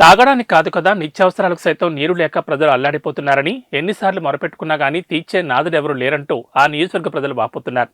తాగడానికి కాదు కదా నిత్యావసరాలకు సైతం నీరు లేక ప్రజలు అల్లాడిపోతున్నారని ఎన్నిసార్లు మొరపెట్టుకున్నా గానీ తీర్చే నాదుడెవరూ లేరంటూ ఆ నియోజకవర్గ ప్రజలు వాపోతున్నారు.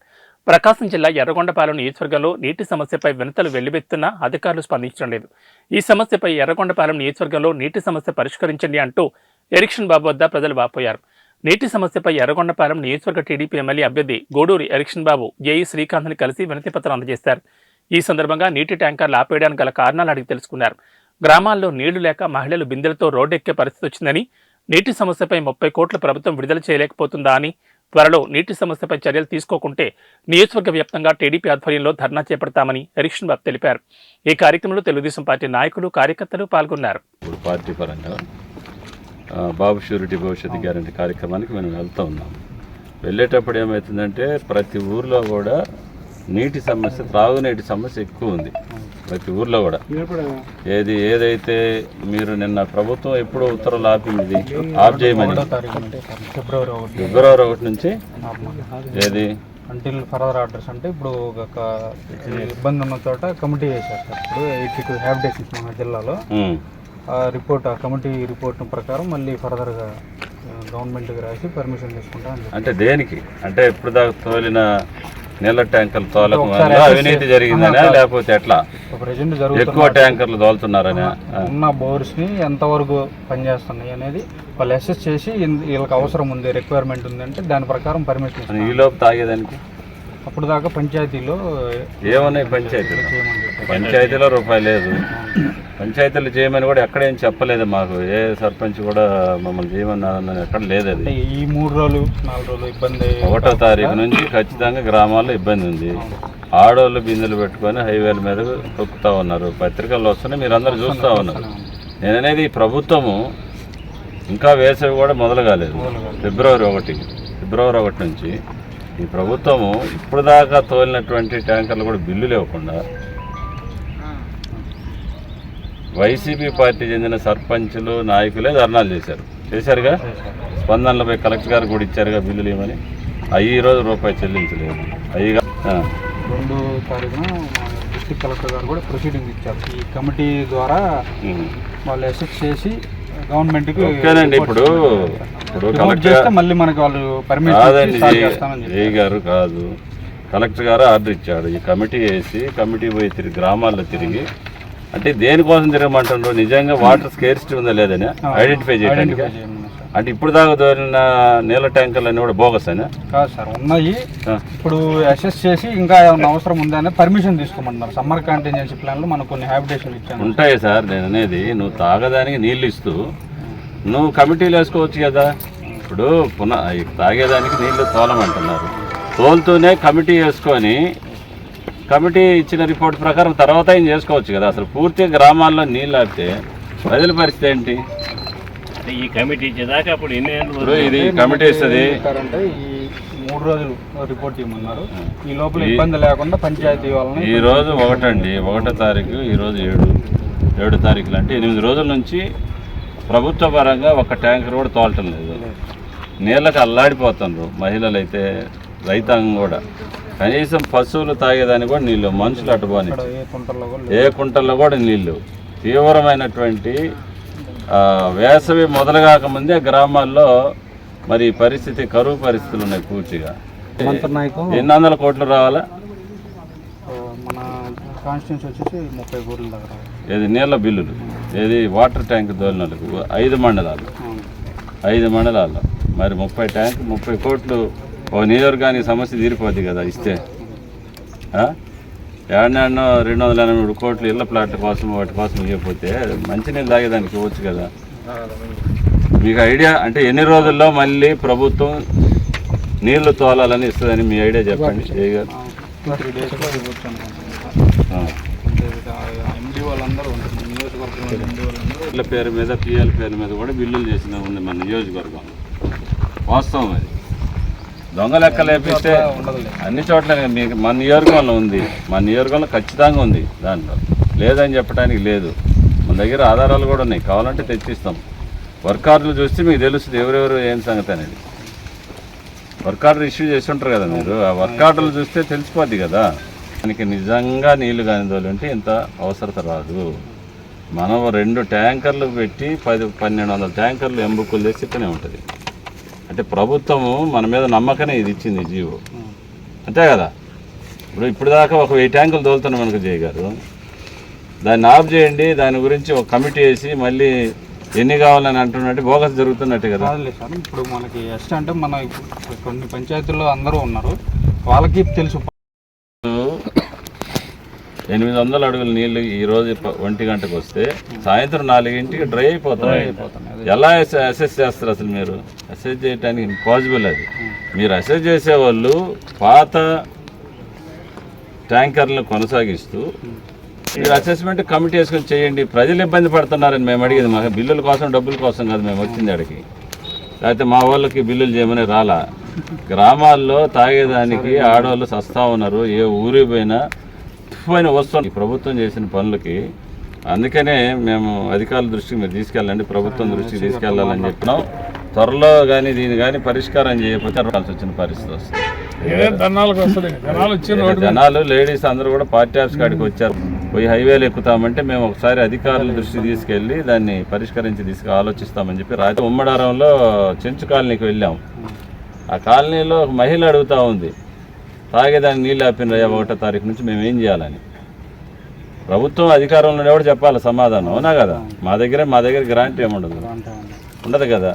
ప్రకాశం జిల్లా ఎర్రగొండపాలెం నియోజకవర్గంలో నీటి సమస్యపై వినతలు వెల్లువెత్తున్నా అధికారులు స్పందించడం లేదు. ఈ సమస్యపై ఎర్రగొండపాలెం నియోజకవర్గంలో నీటి సమస్య పరిష్కరించండి అంటూ ఎరిక్షన్ బాబు వద్ద ప్రజలు వాపోయారు. నీటి సమస్యపై ఎర్రగొండపాలెం నియోజకవర్గ టీడీపీ ఎమ్మెల్యే అభ్యర్థి గూడూరి ఎరిక్షన్ బాబు జేఈ శ్రీకాంత్ని కలిసి వినతిపత్రం అందజేశారు ఈ సందర్భంగా నీటి ట్యాంకర్లు ఆపేయడానికి గల కారణాలు అడిగి తెలుసుకున్నారు. గ్రామాల్లో నీళ్ళు లేక మహిళలు బిందెలతో రోడ్డెక్కే పరిస్థితి వచ్చిందని నీటి సమస్యపై ముప్పై కోట్ల ప్రభుత్వం విడుదల చేయలేకపోతుందా అని త్వరలో నీటి సమస్యపై చర్యలు తీసుకోకుంటే నియోజకవర్గ వ్యాప్తంగా టీడీపీ ఆధ్వర్యంలో ధర్నా చేపడతామని హరీషన్ బాబు తెలిపారు. ఈ కార్యక్రమంలో తెలుగుదేశం పార్టీ నాయకులు కార్యకర్తలు పాల్గొన్నారు. పార్టీ పరంగా బాబు షూరిటీ భవిష్యత్తు గ్యారంటీ కార్యక్రమానికి మేము వెళ్తూ ఉన్నాం. వెళ్ళేటప్పుడు ఏమవుతుందంటే ప్రతి ఊర్లో కూడా నీటి సమస్య త్రాగునీటి సమస్య ఎక్కువ ఉంది. ప్రతి ఊర్లో కూడా. ఏది ఏదైతే మీరు నిన్న ప్రభుత్వం ఎప్పుడు ఉత్తర్వులు ఆపింది ఆఫ్ చేయమని. ఫిబ్రవరి ఒకటి నుంచి ఏది? అంటిల్ ఫర్దర్ ఆర్డర్స్ అంటే ఇప్పుడు ఒక ఇబ్బంది ఉన్న చోట కమిటీ వేశారు సార్ ఇప్పుడు ఎయిటీ టూ హ్యాబిటేషన్స్ మన జిల్లాలో. ఆ రిపోర్ట్ ఆ కమిటీ రిపోర్ట్ ప్రకారం మళ్ళీ ఫర్దర్గా గవర్నమెంట్కి రాసి పర్మిషన్ తీసుకుంటా అంటే దేనికి? అంటే ఇప్పుడు దాకా తోలిన నీళ్ళ ట్యాంకర్లు తోలకం అవినీతి జరిగిందనా లేకపోతే ఎట్లా? ఎక్కువ ట్యాంకర్లు తోలుతున్నారనా ఉన్న బోర్స్ని ఎంతవరకు పనిచేస్తున్నాయి అనేది వాళ్ళు అసెస్ చేసి వీళ్ళకి అవసరం ఉంది రిక్వైర్మెంట్ ఉంది అంటే దాని ప్రకారం పర్మిషన్ ఈ లోపు తాగేదానికి? అప్పుడు దాకా పంచాయతీలో ఏమన్నాయి పంచాయతీలు? పంచాయతీలో రూపాయి లేదు. పంచాయతీలు చేయమని కూడా ఎక్కడేం చెప్పలేదు మాకు. ఏ సర్పంచ్ కూడా మమ్మల్ని చేయమని అన్నది ఎక్కడ లేదు అది. ఈ మూడు రోజులు నాలుగు రోజులు ఇబ్బంది ఒకటో తారీఖు నుంచి ఖచ్చితంగా గ్రామాల్లో ఇబ్బంది ఉంది. ఆడోళ్ళు బిందెలు పెట్టుకొని హైవేల మీద తొక్కుతా ఉన్నారు. పత్రికల్లో వస్తున్నాయి మీరు అందరు చూస్తూ ఉన్నారు. నేను అనేది ఈ ప్రభుత్వము ఇంకా వేసవి కూడా మొదలు కాలేదు. ఫిబ్రవరి ఒకటి ఫిబ్రవరి ఒకటి నుంచి ఈ ప్రభుత్వము ఇప్పుడు దాకా తోలినటువంటి ట్యాంకర్లు కూడా బిల్లులు ఇవ్వకుండా వైసీపీ పార్టీ చెందిన సర్పంచులు నాయకులే ధర్నాలు చేశారు. చేశారుగా? స్పందనలపై కలెక్టర్ గారు కూడా ఇచ్చారుగా బిల్లులు ఇవ్వమని అవి ఈ రోజు రూపాయి చెల్లించలేదు. అయ్యిగా రెండు తారీఖున డిస్ట్రిక్ట్ కలెక్టర్ గారు కూడా ప్రొసీడింగ్ ఇచ్చారు. ఈ కమిటీ ద్వారా వాళ్ళు అసెస్ చేసి గవర్నమెంట్కి ఓకేనండి ఇప్పుడు ఇప్పుడు కలెక్టర్ మళ్ళీ మనకి వాళ్ళు పర్మిషన్ ఏ గారు కాదు. కలెక్టర్ గారు ఆర్డర్ ఇచ్చాడు. ఈ కమిటీ వేసి కమిటీ పోయి తిరిగి గ్రామాల్లో తిరిగి అంటే దేనికోసం తిరగమంటారు నిజంగా వాటర్ స్కేర్సిటీ ఉందా లేదని ఐడెంటిఫై చేయడానికి అంటే ఇప్పుడు దాకా దోరిన నీళ్ళ ట్యాంకర్లు అన్నీ కూడా బోగస్ అని కాదు సార్ ఉన్నాయి. ఇప్పుడు అసెస్ చేసి ఇంకా ఏమైనా అవసరం ఉందా అని పర్మిషన్ తీసుకోమంటున్నారు. సమ్మర్ కాంటింజెన్సీ ప్లాన్లో మనకు కొన్ని హ్యాబిటేషన్ ఇచ్చాను. ఉంటాయి సార్ నేను అనేది. నువ్వు తాగడానికి నీళ్ళు ఇస్తూ. నువ్వు కమిటీలు వేసుకోవచ్చు కదా. ఇప్పుడు పునః తాగేదానికి నీళ్ళు తోలమంటున్నారు. తోలుతూనే కమిటీ వేసుకొని కమిటీ ఇచ్చిన రిపోర్ట్ ప్రకారం తర్వాత ఏం చేసుకోవచ్చు కదా? అసలు పూర్తిగా గ్రామాల్లో నీళ్ళు ఆపితే ప్రజల పరిస్థితి ఏంటి? ఈ కమిటీ ఇచ్చేదాకా అప్పుడు ఎన్ని ఇది కమిటీ ఇస్తుంది. మూడు రోజులు రిపోర్ట్ ఇవ్వమన్నారు. ఈ లోపల ఇబ్బంది లేకుండా పంచాయతీ వాళ్ళని ఈ రోజు ఒకటండి. ఒకటో తారీఖు ఈ రోజు ఏడు. ఏడు తారీఖులు అంటే ఎనిమిది రోజుల నుంచి ప్రభుత్వ పరంగా ఒక ట్యాంకర్ కూడా తోలటం లేదు. నీళ్ళకి అల్లాడిపోతున్నారు మహిళలు అయితే రైతాంగం కూడా. కనీసం పశువులు తాగేదానికి కూడా నీళ్ళు మనుషులు ఇక్కడ ఏ కుంటల్లో కూడా నీళ్ళు తీవ్రమైనటువంటి వేసవి మొదలుగాకముందే గ్రామాల్లో మరి పరిస్థితి కరువు పరిస్థితులు ఉన్నాయి పూర్తిగా. ఎన్ని వందల కోట్లు రావాలా? మన కాన్స్టిట్యూన్సీ వచ్చేసి ముప్పై కోట్ల దగ్గర ఏది నీళ్ళ బిల్లులు ఏది వాటర్ ట్యాంక్ దోలినలకు ఐదు మండలాలు. ఐదు మండలాల్లో. మరి ముప్పై ట్యాంక్ ముప్పై కోట్లు ఓ నియోజకవర్గానికి సమస్య తీరిపోద్ది కదా ఇస్తే. ఏడాడో రెండు వందల ఎనభై మూడు కోట్లు ఇళ్ళ ప్లాట్ల కోసం వాటి కోసం ఇవ్వకపోతే మంచినీళ్ళు తాగేదానికి ఇవ్వచ్చు కదా. మీకు ఐడియా అంటే ఎన్ని రోజుల్లో మళ్ళీ ప్రభుత్వం నీళ్ళు తోలాలని ఇస్తుందని మీ ఐడియా చెప్పండి. ఏ గారు. వీళ్ళ పేరు మీద పిఎల్ పేరు మీద కూడా బిల్లులు చేసిన ఉంది మన నియోజకవర్గం. వాస్తవం అది. దొంగ లెక్క లేపిస్తే అన్ని చోట్ల మీకు మన నియోజకవర్గంలో ఉంది. మన నియోజకవర్గంలో ఖచ్చితంగా ఉంది దాంట్లో. లేదని చెప్పడానికి లేదు. మన దగ్గర ఆధారాలు కూడా ఉన్నాయి. కావాలంటే తెచ్చిస్తాం. వర్క్ ఆర్డర్లు చూస్తే మీకు తెలుస్తుంది ఎవరెవరు ఏం సంగతి అనేది. వర్క్ ఆర్డర్ ఇష్యూ చేసి ఉంటారు కదా మీరు. ఆ వర్క్ ఆర్డర్లు చూస్తే తెలిసిపోద్ది కదా. దానికి నిజంగా నీళ్ళు కాని ఉంటే ఇంత అవసరత రాదు. మనం రెండు ట్యాంకర్లు పెట్టి పది పన్నెండు వందల ట్యాంకర్లు ఎంబుక్కులు తెచ్చి ఇక్కడనే ఉంటుంది. అంటే ప్రభుత్వము మన మీద నమ్మకనే ఇది ఇచ్చింది జీవో. అంతే కదా? ఇప్పుడు ఇప్పుడు దాకా ఒక వెయ్యి ట్యాంకులు తోలుతున్నాం మనకు జయ గారు. దాన్ని ఆఫ్ చేయండి దాని గురించి ఒక కమిటీ వేసి మళ్ళీ ఎన్ని కావాలని అంటున్నట్టు బోగస్ జరుగుతున్నట్టు కదా? సార్ ఇప్పుడు మనకి ఎస్ట్ అంటే మన కొన్ని పంచాయతీల్లో అందరూ ఉన్నారు. వాళ్ళకి తెలుసు ఎనిమిది వందల అడుగుల నీళ్ళు ఈ రోజు ఒంటి గంటకు వస్తే సాయంత్రం నాలుగింటికి డ్రై అయిపోతున్నాయి ఎలా అసె- అసెస్ చేస్తారు అసలు మీరు? అసెస్ చేయడానికి ఇంపాసిబుల్ అది. మీరు అసెస్ చేసేవాళ్ళు పాత ట్యాంకర్లను కొనసాగిస్తూ మీరు అసెస్మెంట్ కమిటీ వేసుకొని చేయండి. ప్రజలు ఇబ్బంది పడుతున్నారని మేము అడిగేది. మాకు బిల్లుల కోసం డబ్బుల కోసం కాదు మేము వచ్చింది అడిగి లేకపోతే మా వాళ్ళకి బిల్లులు చేయమని రాలా. గ్రామాల్లో తాగేదానికి ఆడవాళ్ళు సస్తా ఉన్నారు. ఏ ఊరికి పోయినా పోయిన వస్తుంది ఈ ప్రభుత్వం చేసిన పనులకి అందుకనే మేము అధికారుల దృష్టికి మీరు తీసుకెళ్ళండి ప్రభుత్వం దృష్టికి తీసుకెళ్ళాలని చెప్పినాం. త్వరలో కానీ దీన్ని కానీ పరిష్కారం చేయకపోతే వచ్చిన పరిస్థితి వస్తుంది. జనాలు లేడీస్ అందరూ కూడా పార్టీ ఆఫీస్ కాడికి వచ్చారు. పోయి హైవేలు ఎక్కుతామంటే మేము ఒకసారి అధికారుల దృష్టికి తీసుకెళ్ళి దాన్ని పరిష్కరించి తీసుకు ఆలోచిస్తామని చెప్పి రాజ ఉమ్మడారంలో చెంచు కాలనీకి వెళ్ళాం. ఆ కాలనీలో ఒక మహిళ అడుగుతా ఉంది. తాగేదానికి నీళ్ళు ఆపినరయ్యా ఒకటో తారీఖు నుంచి మేము ఏం చేయాలని? ప్రభుత్వం అధికారంలో ఎవరు చెప్పాలి సమాధానం అవునా కదా? మా దగ్గర మా దగ్గర గ్రాంట్ ఏముండదు ఉండదు. కదా?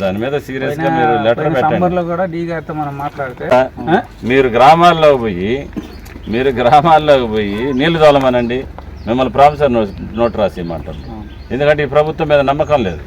దాని మీద సీరియస్గా మీరు లెటర్ పెట్టండి. మీరు గ్రామాల్లోకి పోయి మీరు గ్రామాల్లోకి పోయి నీళ్ళు తోలమనండి. మిమ్మల్ని ప్రాఫెసర్ నోట్ నోట్ రాసి ఇమ్మంటారు. ఎందుకంటే ఈ ప్రభుత్వం మీద నమ్మకం లేదు.